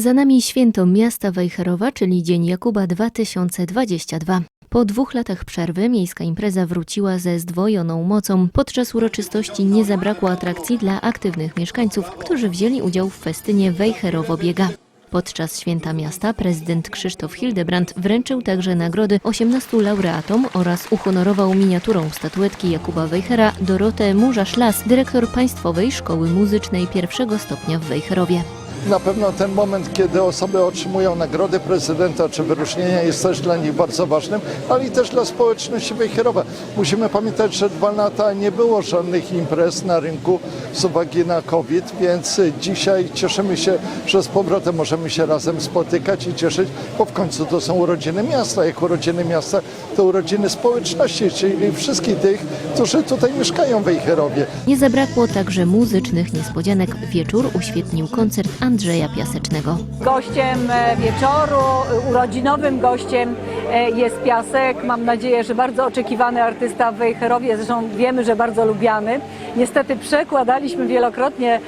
Za nami święto miasta Wejherowa, czyli Dzień Jakuba 2022. Po dwóch latach przerwy miejska impreza wróciła ze zdwojoną mocą. Podczas uroczystości nie zabrakło atrakcji dla aktywnych mieszkańców, którzy wzięli udział w festynie Wejherowo Biega. Podczas Święta Miasta prezydent Krzysztof Hildebrand wręczył także nagrody 18 laureatom oraz uhonorował miniaturą statuetki Jakuba Wejhera Dorotę Murza-Szlas, dyrektor Państwowej Szkoły Muzycznej pierwszego stopnia w Wejherowie. Na pewno ten moment, kiedy osoby otrzymują nagrody prezydenta czy wyróżnienia jest też dla nich bardzo ważnym, ale i też dla społeczności Wejherowa. Musimy pamiętać, że dwa lata nie było żadnych imprez na rynku z uwagi na COVID, więc dzisiaj cieszymy się, że z powrotem możemy się razem spotykać i cieszyć, bo w końcu to są urodziny miasta. Jak urodziny miasta, to urodziny społeczności, czyli wszystkich tych, którzy tutaj mieszkają w Wejherowie. Nie zabrakło także muzycznych niespodzianek. Wieczór uświetnił koncert Andrzeja Piasecznego. Gościem e, wieczoru, e, urodzinowym gościem e, jest Piasek. Mam nadzieję, że bardzo oczekiwany artysta w Wejherowie, zresztą wiemy, że bardzo lubiany. Niestety przekładaliśmy wielokrotnie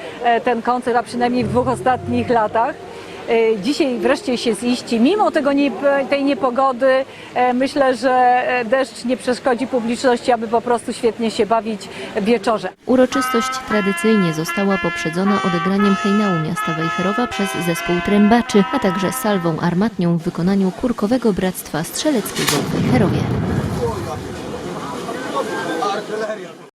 ten koncert, a przynajmniej w dwóch ostatnich latach. E, Dzisiaj wreszcie się ziści. Mimo tego nie, tej niepogody e, myślę, że e, deszcz nie przeszkodzi publiczności, aby po prostu świetnie się bawić wieczorze. Uroczystość tradycyjnie została poprzedzona odegraniem hejnału miasta Wejherowa przez zespół trębaczy, a także salwą armatnią w wykonaniu Kurkowego Bractwa Strzeleckiego w Wejherowie.